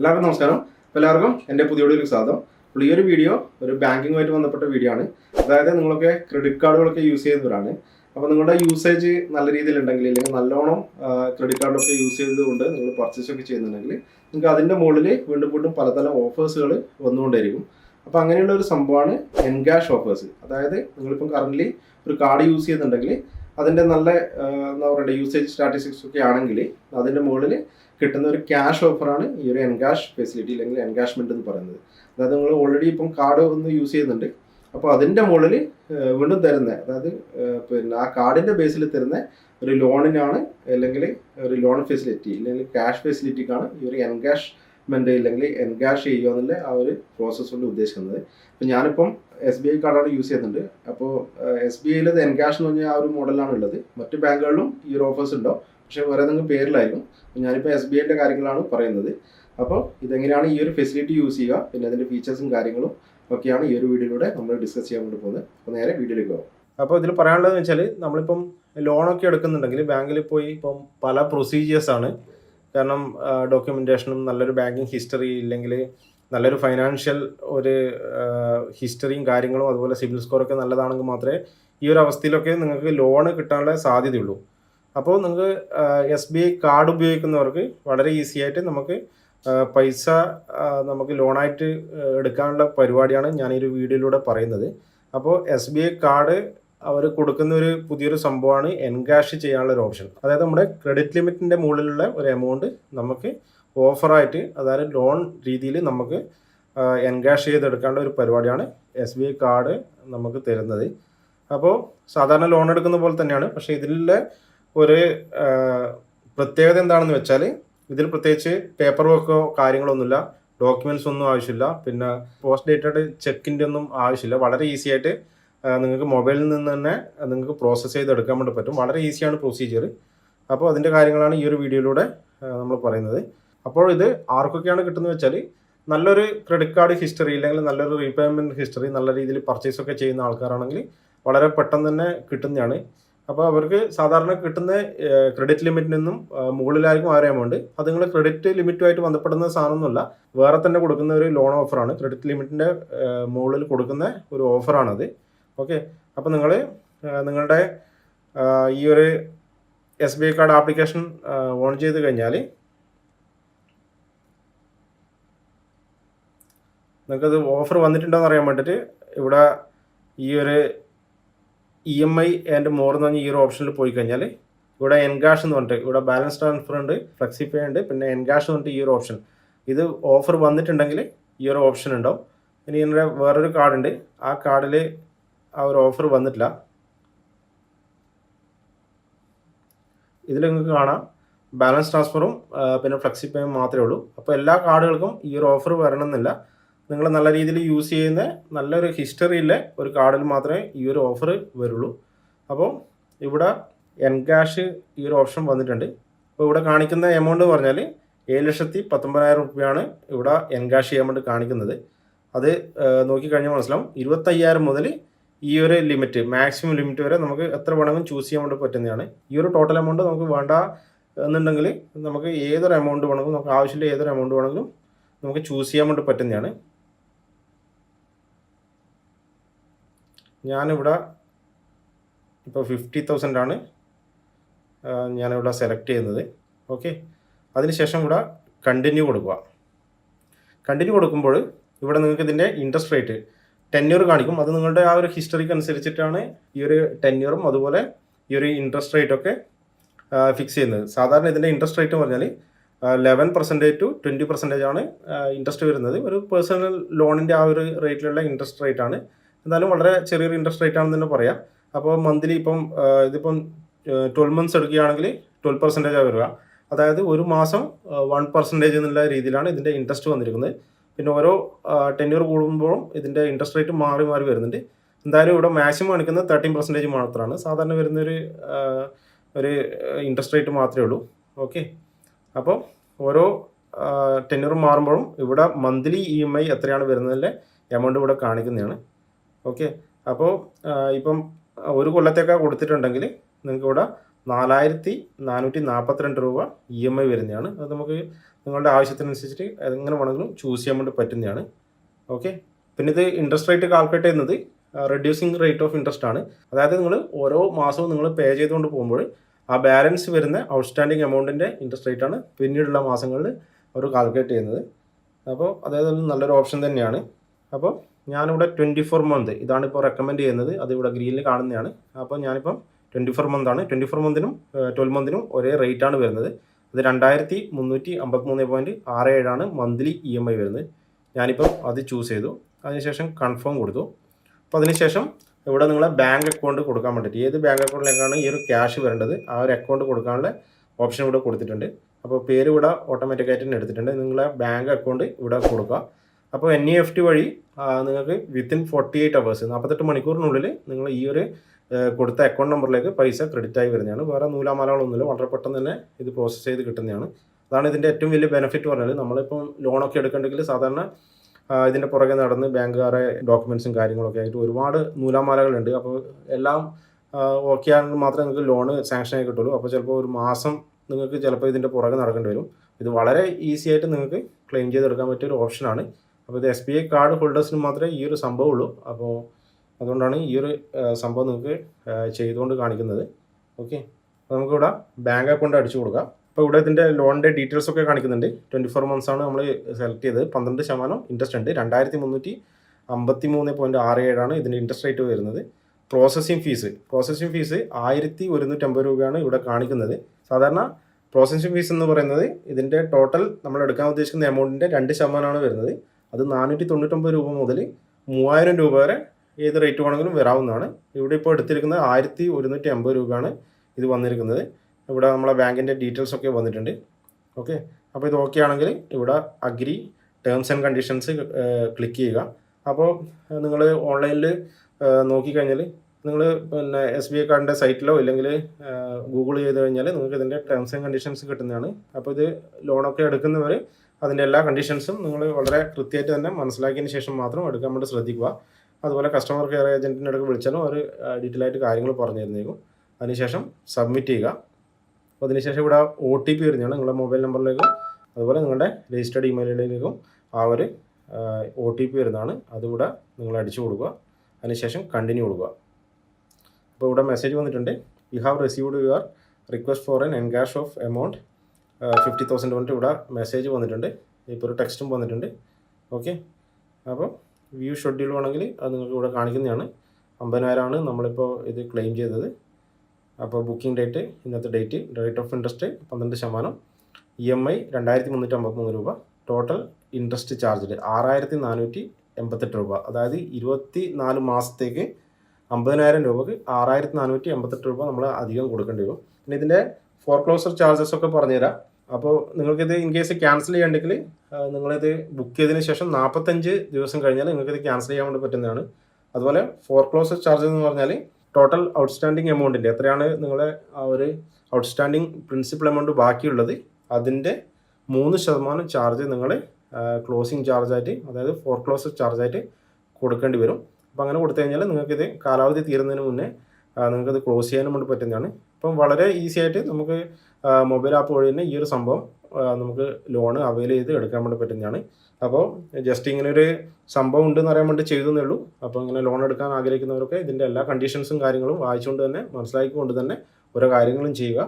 എല്ലാവർക്കും നമസ്കാരം. എല്ലാവർക്കും എന്റെ പുതിയ ഒരു സ്വാഗതം. അപ്പോൾ ഈ ഒരു വീഡിയോ ഒരു ബാങ്കിങ്ങുമായിട്ട് ബന്ധപ്പെട്ട വീഡിയോ ആണ്. അതായത് നിങ്ങളൊക്കെ ക്രെഡിറ്റ് കാർഡുകളൊക്കെ യൂസ് ചെയ്യുന്നവരാണ്. അപ്പോൾ നിങ്ങളുടെ യൂസേജ് നല്ല രീതിയിൽ ഉണ്ടെങ്കിൽ അല്ലെങ്കിൽ നല്ലോണം ക്രെഡിറ്റ് കാർഡൊക്കെ യൂസ് ചെയ്തുകൊണ്ട് നിങ്ങൾ പർച്ചേസ് ഒക്കെ ചെയ്യുന്നുണ്ടെങ്കിൽ നിങ്ങൾക്ക് അതിന്റെ മുകളിൽ വീണ്ടും വീണ്ടും പലതരം ഓഫേഴ്സുകൾ വന്നുകൊണ്ടേയിരിക്കും. അപ്പോൾ അങ്ങനെയുള്ള ഒരു സംഭവമാണ് എൻകാഷ് ഓഫേഴ്സ് അതായത് നിങ്ങളിപ്പം കറന്റ് ഒരു കാർഡ് യൂസ് ചെയ്യുന്നുണ്ടെങ്കിൽ അതിന്റെ നല്ല എന്താ പറയുക യൂസേജ് സ്റ്റാറ്റിസ്റ്റിക്സ് ഒക്കെ ആണെങ്കിൽ അതിന്റെ മുകളിൽ കിട്ടുന്ന ഒരു ക്യാഷ് ഓഫറാണ് ഈ ഒരു എൻകാഷ് ഫെസിലിറ്റി അല്ലെങ്കിൽ എൻകാഷ്മെന്റ് എന്ന് പറയുന്നത്. അതായത് നിങ്ങൾ ഓൾറെഡി ഇപ്പം കാർഡ് ഒന്ന് യൂസ് ചെയ്യുന്നുണ്ട്. അപ്പോൾ അതിന്റെ മുകളിൽ വീണ്ടും തരുന്ന അതായത് പിന്നെ ആ കാർഡിന്റെ ബേസിൽ തരുന്ന ഒരു ലോണിനാണ് അല്ലെങ്കിൽ ഒരു ലോൺ ഫെസിലിറ്റി അല്ലെങ്കിൽ ക്യാഷ് ഫെസിലിറ്റിക്കാണ് ഈ ഒരു എൻകാഷ്മെന്റ് അല്ലെങ്കിൽ എൻകാഷ് ചെയ്യുക എന്നുള്ള ആ ഒരു പ്രോസസ്സ് കൊണ്ട് ഉദ്ദേശിക്കുന്നത്. അപ്പം ഞാനിപ്പം എസ് ബി ഐ കാർഡാണ് യൂസ് ചെയ്യുന്നുണ്ട്. അപ്പോൾ എസ് ബി ഐയിലത് എൻകാഷ് എന്ന് പറഞ്ഞ ആ ഒരു മോഡലാണ് ഉള്ളത്. മറ്റ് ബാങ്കുകളിലും ഈ ഒരു ഓഫേഴ്സ് ഉണ്ടോ? പക്ഷേ പേരിലായിരിക്കും. അപ്പോൾ ഞാനിപ്പോൾ എസ് ബി ഐന്റെ കാര്യങ്ങളാണ് പറയുന്നത്. അപ്പോൾ ഇതെങ്ങനെയാണ് ഈ ഒരു ഫെസിലിറ്റി യൂസ് ചെയ്യുക പിന്നെ അതിന്റെ ഫീച്ചേഴ്സും കാര്യങ്ങളും ഒക്കെയാണ് ഈ ഒരു വീഡിയോയിലൂടെ നമ്മൾ ഡിസ്കസ് ചെയ്യാൻ വേണ്ടി പോകുന്നത്. അപ്പോൾ നേരെ വീഡിയോയിലേക്ക് പോകും. അപ്പോൾ ഇതിൽ പറയാനുള്ളതെന്ന് വെച്ചാൽ നമ്മളിപ്പം ലോണൊക്കെ എടുക്കുന്നുണ്ടെങ്കിൽ ബാങ്കിൽ പോയി ഇപ്പം പല പ്രൊസീജിയേഴ്സാണ് കാരണം ഡോക്യുമെന്റേഷനും നല്ലൊരു ബാങ്കിങ് ഹിസ്റ്ററി ഇല്ലെങ്കിൽ നല്ലൊരു ഫൈനാൻഷ്യൽ ഒരു ഹിസ്റ്ററിയും കാര്യങ്ങളും അതുപോലെ സിബിൽ സ്കോറൊക്കെ നല്ലതാണെങ്കിൽ മാത്രമേ ഈ ഒരു അവസ്ഥയിലൊക്കെ നിങ്ങൾക്ക് ലോണ് കിട്ടാനുള്ള സാധ്യതയുള്ളൂ. അപ്പോൾ നിങ്ങൾക്ക് എസ് ബി ഐ കാർഡ് ഉപയോഗിക്കുന്നവർക്ക് വളരെ ഈസി ആയിട്ട് നമുക്ക് പൈസ നമുക്ക് ലോണായിട്ട് എടുക്കാനുള്ള പരിപാടിയാണ് ഞാൻ ഈ ഒരു വീഡിയോയിലൂടെ പറയുന്നത്. അപ്പോൾ എസ് ബി ഐ കാർഡ് അവർ കൊടുക്കുന്ന ഒരു പുതിയൊരു സംഭവമാണ് എൻകാഷ് ചെയ്യാനുള്ള ഒരു ഓപ്ഷൻ അതായത് നമ്മുടെ ക്രെഡിറ്റ് ലിമിറ്റിന്റെ മുകളിലുള്ള ഒരു എമൗണ്ട് നമുക്ക് ഓഫറായിട്ട് അതായത് ലോൺ രീതിയിൽ നമുക്ക് എൻകാഷ് ചെയ്തെടുക്കേണ്ട ഒരു പരിപാടിയാണ് എസ് ബി ഐ കാർഡ് നമുക്ക് തരുന്നത്. അപ്പോൾ സാധാരണ ലോൺ എടുക്കുന്ന പോലെ തന്നെയാണ്. പക്ഷേ ഇതിലുള്ള ഒരു പ്രത്യേകത എന്താണെന്ന് വെച്ചാൽ ഇതിൽ പ്രത്യേകിച്ച് പേപ്പർ വർക്കോ കാര്യങ്ങളൊന്നുമില്ല ഡോക്യുമെന്റ്സ് ഒന്നും ആവശ്യമില്ല പിന്നെ പോസ്റ്റ് ഡേറ്റഡ് ചെക്കിന്റെ ഒന്നും ആവശ്യമില്ല. വളരെ ഈസി ആയിട്ട് നിങ്ങൾക്ക് മൊബൈലിൽ നിന്ന് തന്നെ നിങ്ങൾക്ക് പ്രോസസ്സ് ചെയ്തെടുക്കാൻ വേണ്ടി പറ്റും. വളരെ ഈസിയാണ് പ്രൊസീജിയർ അപ്പോൾ അതിന്റെ കാര്യങ്ങളാണ് ഈ ഒരു വീഡിയോയിലൂടെ നമ്മൾ പറയുന്നത്. അപ്പോൾ ഇത് ആർക്കൊക്കെയാണ് കിട്ടുന്നത് വെച്ചാൽ നല്ലൊരു ക്രെഡിറ്റ് കാർഡ് ഹിസ്റ്ററി ഇല്ലെങ്കിൽ നല്ലൊരു റീപേയ്മെന്റ് ഹിസ്റ്ററി നല്ല രീതിയിൽ പർച്ചേസ് ഒക്കെ ചെയ്യുന്ന ആൾക്കാരാണെങ്കിൽ വളരെ പെട്ടെന്ന് തന്നെ കിട്ടുന്നതാണ്. അപ്പോൾ അവർക്ക് സാധാരണ കിട്ടുന്ന ക്രെഡിറ്റ് ലിമിറ്റിൽ നിന്നും മുകളിലായിരിക്കും ആ എമൗണ്ട് അത് നിങ്ങൾ ക്രെഡിറ്റ് ലിമിറ്റുമായിട്ട് ബന്ധപ്പെടുന്ന സാധനമൊന്നുമല്ല. വേറെ തന്നെ കൊടുക്കുന്ന ഒരു ലോൺ ഓഫറാണ് ക്രെഡിറ്റ് ലിമിറ്റിന്റെ മുകളിൽ കൊടുക്കുന്ന ഒരു ഓഫറാണത് ഓക്കെ അപ്പോൾ നിങ്ങൾ നിങ്ങളുടെ ഈ ഒരു S B I card application on ചെയ്ത് കഴിഞ്ഞാൽ നിങ്ങൾക്കത് ഓഫർ വന്നിട്ടുണ്ടോ എന്ന് അറിയാൻ വേണ്ടിയിട്ട് ഇവിടെ ഈ ഒരു E M I and more എന്ന് പറഞ്ഞ ഈ ഒരു ഓപ്ഷനിൽ പോയി കഴിഞ്ഞാൽ ഇവിടെ എൻകാഷ് എന്ന് പറഞ്ഞിട്ട് ഇവിടെ ബാലൻസ് ട്രാൻസ്ഫർ ഉണ്ട് ഫ്ലെക്സി പേ ഉണ്ട് പിന്നെ എൻകാഷ് എന്ന് പറഞ്ഞിട്ട് ഈ ഒരു ഓപ്ഷൻ ഇത് ഓഫർ വന്നിട്ടുണ്ടെങ്കിൽ ഈ ഒരു ഓപ്ഷൻ ഉണ്ടാവും. ഇനി എന്റെ വേറൊരു കാർഡുണ്ട് ആ കാർഡിൽ ആ ഒരു ഓഫർ വന്നിട്ടില്ല. ഇതിൽ നിങ്ങൾക്ക് കാണാം. ബാലൻസ് ട്രാൻസ്ഫറും പിന്നെ ഫ്ലെക്സി പേയും മാത്രമേ ഉള്ളൂ. അപ്പോൾ എല്ലാ കാർഡുകൾക്കും ഈ ഒരു ഓഫർ വരണമെന്നില്ല. നിങ്ങൾ നല്ല രീതിയിൽ യൂസ് ചെയ്യുന്ന നല്ലൊരു ഹിസ്റ്ററിയിലെ ഒരു കാർഡിൽ മാത്രമേ ഈ ഒരു ഓഫർ വരുള്ളൂ. അപ്പോൾ ഇവിടെ എൻ എൻകാഷ് ഈ ഒരു ഓപ്ഷൻ വന്നിട്ടുണ്ട്. അപ്പോൾ ഇവിടെ കാണിക്കുന്ന എമൗണ്ട് പറഞ്ഞാൽ ഏഴ് ലക്ഷത്തി പത്തൊമ്പതിനായിരം രൂപയാണ് ഇവിടെ എൻകാഷ് ചെയ്യാൻ വേണ്ടി കാണിക്കുന്നത്. അത് നോക്കി നോക്കിക്കഴിഞ്ഞാൽ മനസ്സിലാവും. ഇരുപത്തയ്യായിരം മുതൽ ഈ ഒരു ലിമിറ്റ് മാക്സിമം ലിമിറ്റ് വരെ നമുക്ക് എത്ര വേണമെങ്കിലും ചൂസ് ചെയ്യാൻ വേണ്ടി പറ്റുന്നതാണ്. ഈ ഒരു ടോട്ടൽ എമൗണ്ട് നമുക്ക് വേണ്ട എന്നുണ്ടെങ്കിൽ നമുക്ക് ഏതൊരു എമൗണ്ട് വേണമെങ്കിലും നമുക്ക് ആവശ്യമില്ല ഏതൊരു എമൗണ്ട് വേണമെങ്കിലും നമുക്ക് ചൂസ് ചെയ്യാൻ വേണ്ടി പറ്റുന്നതാണ്. ഞാനിവിടെ ഇപ്പോൾ ഫിഫ്റ്റി തൗസൻഡ് ആണ് ആ, ഞാനിവിടെ സെലക്ട് ചെയ്യുന്നത്. ഓക്കെ അതിനുശേഷം ഇവിടെ കണ്ടിന്യൂ കൊടുക്കുക. കണ്ടിന്യൂ കൊടുക്കുമ്പോൾ ഇവിടെ നിങ്ങൾക്ക് ഇതിന്റെ ഇൻട്രസ്റ്റ് റേറ്റ് ടെന്യൂർ കാണിക്കും. അത് നിങ്ങളുടെ ആ ഒരു ഹിസ്റ്ററിക്ക് അനുസരിച്ചിട്ടാണ് ഈ ഒരു ടെന്യൂറും അതുപോലെ ഈ ഒരു ഇൻട്രസ്റ്റ് റേറ്റൊക്കെ ഫിക്സ് ചെയ്യുന്നത്. സാധാരണ ഇതിന്റെ ഇൻട്രസ്റ്റ് റേറ്റ് എന്ന് പറഞ്ഞാൽ eleven percentage two twenty percentage ആണ് ഇൻട്രസ്റ്റ് വരുന്നത്. ഒരു പേഴ്സണൽ ലോണിന്റെ ആ ഒരു റേറ്റിലുള്ള ഇൻട്രസ്റ്റ് റേറ്റ് ആണ് എന്നാലും വളരെ ചെറിയൊരു ഇൻട്രസ്റ്റ് റേറ്റ് ആണെന്ന് തന്നെ പറയാം. അപ്പോൾ മന്ത്ലി ഇപ്പം ഇതിപ്പം ട്വൽവ് മന്ത്സ് എടുക്കുകയാണെങ്കിൽ ട്വൽവ് പെർസെന്റേജ് വരിക. അതായത് ഒരു മാസം വൺ പെർസെന്റേജ് എന്നുള്ള രീതിയിലാണ് ഇതിന്റെ ഇൻട്രസ്റ്റ് വന്നിരിക്കുന്നത്. പിന്നെ ഓരോ ടെന്യൂർ കൂടുമ്പോഴും ഇതിന്റെ ഇൻട്രസ്റ്റ് റേറ്റ് മാറി മാറി വരുന്നുണ്ട്. എന്തായാലും ഇവിടെ മാക്സിമം കാണിക്കുന്നത് തേർട്ടീൻ പെർസെന്റേജ് മാത്രമാണ്. സാധാരണ വരുന്നൊരു ഒരു ഇൻട്രസ്റ്റ് റേറ്റ് മാത്രമേ ഉള്ളൂ. ഓക്കെ അപ്പോൾ ഓരോ ടെന്യൂർ മാറുമ്പോഴും ഇവിടെ മന്ത്ലി ഇ എം ഐ എത്രയാണ് വരുന്നതിന്റെ എമൗണ്ട് ഇവിടെ കാണിക്കുന്നതാണ്. ഓക്കെ. അപ്പോൾ ഇപ്പം ഒരു കൊല്ലത്തേക്കാ കൊടുത്തിട്ടുണ്ടെങ്കിൽ നിങ്ങൾക്ക് ഇവിടെ നാലായിരത്തി നാനൂറ്റി നാൽപ്പത്തിരണ്ട് രൂപ ഇ എം ഐ വരുന്നതാണ്. അത് നമുക്ക് നിങ്ങളുടെ ആവശ്യത്തിനനുസരിച്ചിട്ട് എങ്ങനെ വേണമെങ്കിലും ചൂസ് ചെയ്യാൻ വേണ്ടി പറ്റുന്നതാണ്. ഓക്കെ. പിന്നെ ഇത് ഇൻട്രസ്റ്റ് റേറ്റ് കാൽക്കുലേറ്റ് ചെയ്യുന്നത് റെഡ്യൂസിങ് റേറ്റ് ഓഫ് ഇൻട്രസ്റ്റ് ആണ്. അതായത് നിങ്ങൾ ഓരോ മാസവും നിങ്ങൾ പേ ചെയ്തുകൊണ്ട് പോകുമ്പോൾ ആ ബാലൻസ് വരുന്ന ഔട്ട്സ്റ്റാൻഡിങ് എമൗണ്ടിന്റെ ഇൻട്രസ്റ്റ് റേറ്റ് ആണ് പിന്നീടുള്ള മാസങ്ങളിൽ അവർ കാൽക്കുലേറ്റ് ചെയ്യുന്നത്. അപ്പോൾ അതായത് നല്ലൊരു ഓപ്ഷൻ തന്നെയാണ്. അപ്പോൾ ഞാനിവിടെ ട്വന്റി ഫോർ മന്ത് ഇതാണ് ഇപ്പോൾ റെക്കമെൻഡ് ചെയ്യുന്നത്. അത് ഇവിടെ ഗ്രീനിൽ കാണുന്നതാണ്. അപ്പോൾ ഞാനിപ്പം ട്വന്റി ഫോർ മന്താണ് ട്വന്റി ഫോർ മന്തിനും ട്വൽവ് മന്തിനും ഒരേ റേറ്റ് ആണ് വരുന്നത്. അത് രണ്ടായിരത്തി മുന്നൂറ്റി അമ്പത്തിമൂന്ന് പോയിന്റ് ആറ് ഏഴാണ് മന്ത്ലി ഇ എം ഐ വരുന്നത്. ഞാനിപ്പം അത് ചൂസ് ചെയ്തു. അതിനുശേഷം കൺഫേം കൊടുത്തു. അപ്പോൾ അതിനുശേഷം ഇവിടെ നിങ്ങളെ ബാങ്ക് അക്കൗണ്ട് കൊടുക്കാൻ വേണ്ടിയിട്ട് ഏത് ബാങ്ക് അക്കൗണ്ടിലേക്കാണ് ഈ ഒരു ക്യാഷ് വരേണ്ടത്? ആ ഒരു അക്കൗണ്ട് കൊടുക്കാനുള്ള ഓപ്ഷൻ ഇവിടെ കൊടുത്തിട്ടുണ്ട്. അപ്പോൾ പേര് ഇവിടെ ഓട്ടോമാറ്റിക്കായിട്ട് തന്നെ എടുത്തിട്ടുണ്ട്. നിങ്ങളെ ബാങ്ക് അക്കൗണ്ട് ഇവിടെ കൊടുക്കുക. അപ്പോൾ എൻ ഇ എഫ് ടി വഴി നിങ്ങൾക്ക് വിത്തിൻ ഫോർട്ടി എയ്റ്റ് അവേഴ്സ് നാൽപ്പത്തെട്ട് മണിക്കൂറിനുള്ളിൽ നിങ്ങൾ ഈ ഒരു കൊടുത്ത അക്കൗണ്ട് നമ്പറിലേക്ക് പൈസ ക്രെഡിറ്റ് ആയി വരുന്നതാണ്. വേറെ നൂലാമാലകളൊന്നുമില്ല വളരെ പെട്ടെന്ന് തന്നെ ഇത് പ്രോസസ്സ് ചെയ്ത് കിട്ടുന്നതാണ്. അതാണ് ഇതിന്റെ ഏറ്റവും വലിയ ബെനിഫിറ്റ് പറഞ്ഞാൽ നമ്മളിപ്പം ലോണൊക്കെ എടുക്കണമെങ്കിൽ സാധാരണ ഇതിന്റെ പുറകെ നടന്ന് ബാങ്കുകാരെ ഡോക്യുമെൻസും കാര്യങ്ങളൊക്കെ ആയിട്ട് ഒരുപാട് നൂലാമാലകളുണ്ട്. അപ്പോൾ എല്ലാം ഓക്കെ ആണെങ്കിൽ മാത്രമേ നിങ്ങൾക്ക് ലോണ് സാങ്ഷൻ ആയി കിട്ടുള്ളൂ. അപ്പോൾ ചിലപ്പോൾ ഒരു മാസം നിങ്ങൾക്ക് ചിലപ്പോൾ ഇതിന്റെ പുറകെ നടക്കേണ്ടി വരും. ഇത് വളരെ ഈസി ആയിട്ട് നിങ്ങൾക്ക് ക്ലെയിം ചെയ്തെടുക്കാൻ പറ്റിയ ഒരു ഓപ്ഷനാണ് അപ്പോൾ ഇത് എസ് ബി ഐ കാർഡ് ഹോൾഡേഴ്സിന് മാത്രമേ ഈ ഒരു സംഭവമുള്ളൂ. അപ്പോൾ അതുകൊണ്ടാണ് ഈ ഒരു സംഭവം നിങ്ങൾക്ക് ചെയ്തുകൊണ്ട് കാണിക്കുന്നത്. ഓക്കെ അപ്പോൾ നമുക്കിവിടെ ബാങ്ക് അക്കൗണ്ട് അടിച്ചു കൊടുക്കാം. അപ്പോൾ ഇവിടെ ഇതിന്റെ ലോണിന്റെ ഡീറ്റെയിൽസ് ഒക്കെ കാണിക്കുന്നുണ്ട്. ട്വന്റി ഫോർ മന്ത്സ് ആണ് നമ്മൾ സെലക്ട് ചെയ്തത്. പന്ത്രണ്ട് ശതമാനം ഇൻട്രസ്റ്റ് ഉണ്ട്. രണ്ടായിരത്തി മുന്നൂറ്റി അമ്പത്തി മൂന്ന് പോയിന്റ് ആറ് ഏഴാണ് ഇതിന്റെ ഇൻട്രസ്റ്റ് റേറ്റ് വരുന്നത്. പ്രോസസ്സിംഗ് ഫീസ് പ്രോസസ്സിംഗ് ഫീസ് ആയിരത്തി ഒരുന്നൂറ്റമ്പത് രൂപയാണ് ഇവിടെ കാണിക്കുന്നത്. സാധാരണ പ്രോസസ്സിംഗ് ഫീസ് എന്ന് പറയുന്നത് ഇതിന്റെ ടോട്ടൽ നമ്മൾ എടുക്കാൻ ഉദ്ദേശിക്കുന്ന എമൗണ്ടിന്റെ രണ്ട് ശതമാനമാണ് വരുന്നത്. അത് നാനൂറ്റി തൊണ്ണൂറ്റൊമ്പത് രൂപ മുതൽ മൂവായിരം രൂപ വരെ ഏത് റേറ്റ് വേണമെങ്കിലും വരാവുന്നതാണ്. ഇവിടെ ഇപ്പോൾ എടുത്തിരിക്കുന്നത് ആയിരത്തി ഒരുന്നൂറ്റി അമ്പത് രൂപയാണ് ഇത് വന്നിരിക്കുന്നത്. ഇവിടെ നമ്മളെ ബാങ്കിന്റെ ഡീറ്റെയിൽസ് ഒക്കെ വന്നിട്ടുണ്ട്. ഓക്കെ അപ്പോൾ ഇത് ഓക്കെ ആണെങ്കിൽ ഇവിടെ agree terms and conditions click ചെയ്യുക. അപ്പോൾ നിങ്ങൾ ഓൺലൈനിൽ നോക്കിക്കഴിഞ്ഞാൽ നിങ്ങൾ പിന്നെ എസ് ബി ഐ കാർഡിന്റെ സൈറ്റിലോ ഇല്ലെങ്കിൽ ഗൂഗിൾ ചെയ്ത് കഴിഞ്ഞാൽ നിങ്ങൾക്ക് ഇതിന്റെ ടേംസ് ആൻഡ് കണ്ടീഷൻസ് കിട്ടുന്നതാണ്. അപ്പോൾ ഇത് ലോണൊക്കെ എടുക്കുന്നവർ അതിന്റെ എല്ലാ കണ്ടീഷൻസും നിങ്ങൾ വളരെ കൃത്യമായിട്ട് തന്നെ മനസ്സിലാക്കിയതിന് ശേഷം മാത്രം എടുക്കാൻ വേണ്ടി ശ്രദ്ധിക്കുക. അതുപോലെ കസ്റ്റമർ കെയർ ഏജന്റിന്റെ അടുക്ക് വിളിച്ചാലും അവർ ഡീറ്റെയിൽ ആയിട്ട് കാര്യങ്ങൾ പറഞ്ഞു തരുന്നേക്കും അതിനുശേഷം സബ്മിറ്റ് ചെയ്യുക. അപ്പോൾ അതിനുശേഷം ഇവിടെ ഒ ടി പി വരുന്നതാണ് നിങ്ങളുടെ മൊബൈൽ നമ്പറിലേക്കും അതുപോലെ നിങ്ങളുടെ രജിസ്റ്റേർഡ് ഇമെയിലിലേക്കും ആ ഒരു ഒ ടി പി വരുന്നതാണ്. അതുകൂടെ നിങ്ങൾ അടിച്ചു കൊടുക്കുക. അതിനുശേഷം കണ്ടിന്യൂ കൊടുക്കുക. അപ്പോൾ ഇവിടെ മെസ്സേജ് വന്നിട്ടുണ്ട്. You have received your request for N encash of amount fifty thousand പറഞ്ഞിട്ട് ഇവിടെ മെസ്സേജ് വന്നിട്ടുണ്ട്. ഇപ്പോൾ ഒരു ടെക്സ്റ്റും വന്നിട്ടുണ്ട്. ഓക്കെ അപ്പോൾ വ്യൂ ഷെഡ്യൂൾ വേണമെങ്കിൽ അത് നിങ്ങൾക്ക് ഇവിടെ കാണിക്കുന്നതാണ്. അമ്പതിനായിരമാണ് നമ്മളിപ്പോൾ ഇത് ക്ലെയിം ചെയ്തത്. അപ്പോൾ ബുക്കിംഗ് ഡേറ്റ് ഇന്നത്തെ ഡേറ്റ് റേറ്റ് ഓഫ് ഇൻട്രസ്റ്റ് പന്ത്രണ്ട് ശതമാനം. ഇ എം ഐ രണ്ടായിരത്തി മുന്നൂറ്റി അമ്പത്തിമൂന്ന് രൂപ. ടോട്ടൽ ഇൻട്രസ്റ്റ് ചാർജ് ആറായിരത്തി നാനൂറ്റി എൺപത്തെട്ട് രൂപ. അതായത് ഇരുപത്തി നാല് മാസത്തേക്ക് അമ്പതിനായിരം രൂപക്ക് ആറായിരത്തി നാനൂറ്റി എൺപത്തെട്ട് രൂപ നമ്മൾ അധികം കൊടുക്കേണ്ടി വരും. പിന്നെ ഇതിന്റെ ഫോർ ക്ലോസർ ചാർജസ് ഒക്കെ പറഞ്ഞുതരാം. അപ്പോൾ നിങ്ങൾക്കിത് ഇൻ കേസ് ക്യാൻസൽ ചെയ്യണ്ടെങ്കിൽ നിങ്ങളിത് ബുക്ക് ചെയ്തതിന് ശേഷം നാൽപ്പത്തഞ്ച് ദിവസം കഴിഞ്ഞാൽ നിങ്ങൾക്കിത് ക്യാൻസൽ ചെയ്യാൻ വേണ്ടി പറ്റുന്നതാണ്. അതുപോലെ ഫോർ ക്ലോസർ ചാർജ് എന്ന് പറഞ്ഞാൽ ടോട്ടൽ ഔട്ട്സ്റ്റാൻഡിങ് എമൗണ്ടിന്റെ എത്രയാണ് നിങ്ങളെ ആ ഒരു ഔട്ട്സ്റ്റാൻഡിങ് പ്രിൻസിപ്പൽ എമൗണ്ട് ബാക്കിയുള്ളത്? അതിന്റെ മൂന്ന് ശതമാനം ചാർജ് നിങ്ങൾ ക്ലോസിങ് ചാർജായിട്ട് അതായത് ഫോർ ക്ലോസ് ചാർജായിട്ട് കൊടുക്കേണ്ടി വരും. അപ്പോൾ അങ്ങനെ കൊടുത്തു കഴിഞ്ഞാൽ നിങ്ങൾക്കിത് കാലാവധി തീരുന്നതിന് മുന്നേ നിങ്ങൾക്കത് ക്ലോസ് ചെയ്യാനും വേണ്ടി പറ്റുന്നതാണ്. ഇപ്പം വളരെ ഈസി ആയിട്ട് നമുക്ക് മൊബൈൽ ആപ്പ് വഴി തന്നെ ഈ ഒരു സംഭവം നമുക്ക് ലോൺ അവൈൽ ചെയ്ത് എടുക്കാൻ വേണ്ടി പറ്റുന്നതാണ്. അപ്പോൾ ജസ്റ്റ് ഇങ്ങനെ ഒരു സംഭവം ഉണ്ടെന്ന് അറിയാൻ വേണ്ടി ചെയ്തെന്നേ ഉള്ളൂ. അപ്പോൾ ഇങ്ങനെ ലോൺ എടുക്കാൻ ആഗ്രഹിക്കുന്നവരൊക്കെ ഇതിന്റെ എല്ലാ കണ്ടീഷൻസും കാര്യങ്ങളും വായിച്ചുകൊണ്ട് തന്നെ മനസ്സിലാക്കിക്കൊണ്ട് തന്നെ ഓരോ കാര്യങ്ങളും ചെയ്യുക.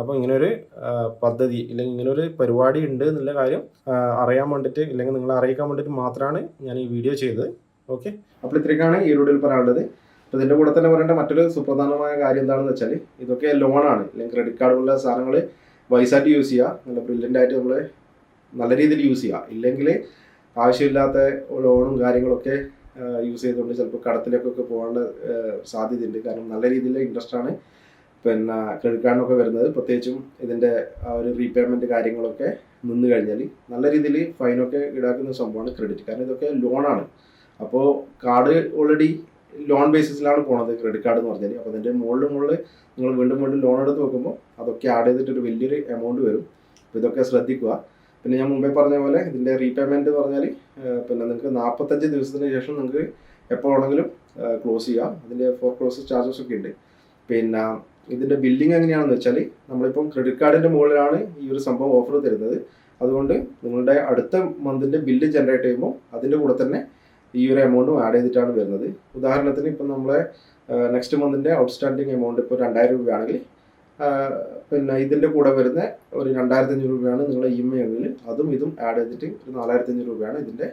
അപ്പോൾ ഇങ്ങനൊരു പദ്ധതി ഇല്ലെങ്കിൽ ഇങ്ങനൊരു പരിപാടി ഉണ്ട് എന്നുള്ള കാര്യം അറിയാൻ വേണ്ടിയിട്ട് ഇല്ലെങ്കിൽ നിങ്ങളെ അറിയിക്കാൻ വേണ്ടിയിട്ട് മാത്രമാണ് ഞാൻ ഈ വീഡിയോ ചെയ്തത്. ഓക്കെ അപ്പോൾ ഇത്രയൊക്കെയാണ് ഈ വീഡിയോയിൽ പറയാനുള്ളത്. അപ്പോൾ ഇതിന്റെ കൂടെ തന്നെ പറയേണ്ട മറ്റൊരു സുപ്രധാനമായ കാര്യം എന്താണെന്ന് വെച്ചാൽ ഇതൊക്കെ ലോണാണ് അല്ലെങ്കിൽ ക്രെഡിറ്റ് കാർഡ് പോലുള്ള സാധനങ്ങൾ വൈസായിട്ട് യൂസ് ചെയ്യുക നല്ല ബ്രില്യന്റ് ആയിട്ട് നമ്മൾ നല്ല രീതിയിൽ യൂസ് ചെയ്യുക ഇല്ലെങ്കിൽ ആവശ്യമില്ലാത്ത ലോണും കാര്യങ്ങളൊക്കെ യൂസ് ചെയ്തുകൊണ്ട് ചിലപ്പോൾ കടത്തിലേക്കൊക്കെ പോകേണ്ട സാധ്യതയുണ്ട്. കാരണം നല്ല രീതിയിൽ ഇൻട്രസ്റ്റ് ആണ് പിന്നെ ക്രെഡിറ്റ് കാർഡിനൊക്കെ വരുന്നത്. പ്രത്യേകിച്ചും ഇതിന്റെ ആ ഒരു റീപേയ്മെന്റ് കാര്യങ്ങളൊക്കെ നിന്ന് കഴിഞ്ഞാൽ നല്ല രീതിയിൽ ഫൈനൊക്കെ ഈടാക്കുന്ന സംഭവമാണ് ക്രെഡിറ്റ് കാരണം ഇതൊക്കെ ലോണാണ് അപ്പോൾ കാർഡ് ഓൾറെഡി ലോൺ ബേസിസിലാണ് പോണത് ക്രെഡിറ്റ് കാർഡ് എന്ന് പറഞ്ഞാൽ അപ്പോൾ അതിന്റെ മുകളിൽ മുകളിൽ നിങ്ങൾ വീണ്ടും വീണ്ടും ലോൺ എടുത്ത് നോക്കുമ്പോൾ അതൊക്കെ ആഡ് ചെയ്തിട്ട് ഒരു വലിയൊരു എമൗണ്ട് വരും. അപ്പോൾ ഇതൊക്കെ ശ്രദ്ധിക്കുക. പിന്നെ ഞാൻ മുമ്പേ പറഞ്ഞ പോലെ ഇതിന്റെ റീപേയ്മെന്റ് പറഞ്ഞാൽ പിന്നെ നിങ്ങൾക്ക് നാൽപ്പത്തഞ്ച് ദിവസത്തിന് ശേഷം നിങ്ങൾക്ക് എപ്പോൾ വേണമെങ്കിലും ക്ലോസ് ചെയ്യാം. അതിന്റെ ഫോർ ക്ലോസ് ചാർജസ് ഒക്കെ ഉണ്ട്. പിന്നെ ഇതിന്റെ ബില്ലിംഗ് എങ്ങനെയാണെന്ന് വെച്ചാൽ നമ്മളിപ്പം ക്രെഡിറ്റ് കാർഡിന്റെ മുകളിലാണ് ഈ ഒരു സംഭവം ഓഫർ തരുന്നത്. അതുകൊണ്ട് നിങ്ങളുടെ അടുത്ത മന്തിന്റെ ബില്ല് ജനറേറ്റ് ചെയ്യുമ്പോൾ അതിന്റെ കൂടെ തന്നെ ഈ ഒരു എമൗണ്ടും ആഡ് ചെയ്തിട്ടാണ് വരുന്നത്. ഉദാഹരണത്തിന് ഇപ്പം നമ്മളെ നെക്സ്റ്റ് മന്തിന്റെ ഔട്ട്സ്റ്റാൻഡിങ് എമൗണ്ട് ഇപ്പോൾ രണ്ടായിരം രൂപയാണെങ്കിൽ പിന്നെ ഇതിന്റെ കൂടെ വരുന്ന ഒരു രണ്ടായിരത്തി അഞ്ഞൂറ് രൂപയാണ് നിങ്ങളുടെ ഇ എം ഐ എങ്കിൽ അതും ഇതും ആഡ് ചെയ്തിട്ട് ഒരു നാലായിരത്തി അഞ്ഞൂറ് രൂപയാണ് ഇതിന്റെ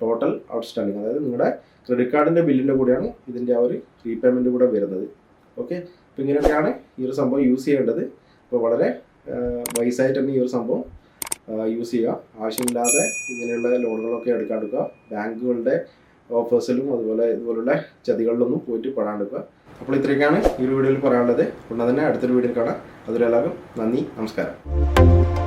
ടോട്ടൽ ഔട്ട്സ്റ്റാൻഡിങ് അതായത് നിങ്ങളുടെ ക്രെഡിറ്റ് കാർഡിന്റെ ബില്ലിന്റെ കൂടെയാണ് ഇതിന്റെ ആ ഒരു റീപേയ്മെന്റ് കൂടെ വരുന്നത്. ഓക്കെ അപ്പോൾ ഇങ്ങനെയൊക്കെയാണ് ഈ ഒരു സംഭവം യൂസ് ചെയ്യേണ്ടത്. അപ്പോൾ വളരെ വൈസായിട്ട് തന്നെ ഈ ഒരു സംഭവം യൂസ് ചെയ്യുക. ആവശ്യമില്ലാതെ ഇങ്ങനെയുള്ള ലോണുകളൊക്കെ എടുക്കാണ്ടിരിക്കുക. ബാങ്കുകളുടെ ഓഫേഴ്സിലും അതുപോലെ ഇതുപോലുള്ള ചതികളിലൊന്നും പോയിട്ട് പെടാണ്ടിരിക്കുക. അപ്പോൾ ഇത്രയൊക്കെയാണ് ഈ ഒരു വീഡിയോയിൽ പറയാനുള്ളത്. ഉടനെ തന്നെ അടുത്തൊരു വീഡിയോയിൽ കാണാം. അതിലെല്ലാവർക്കും നന്ദി നമസ്കാരം.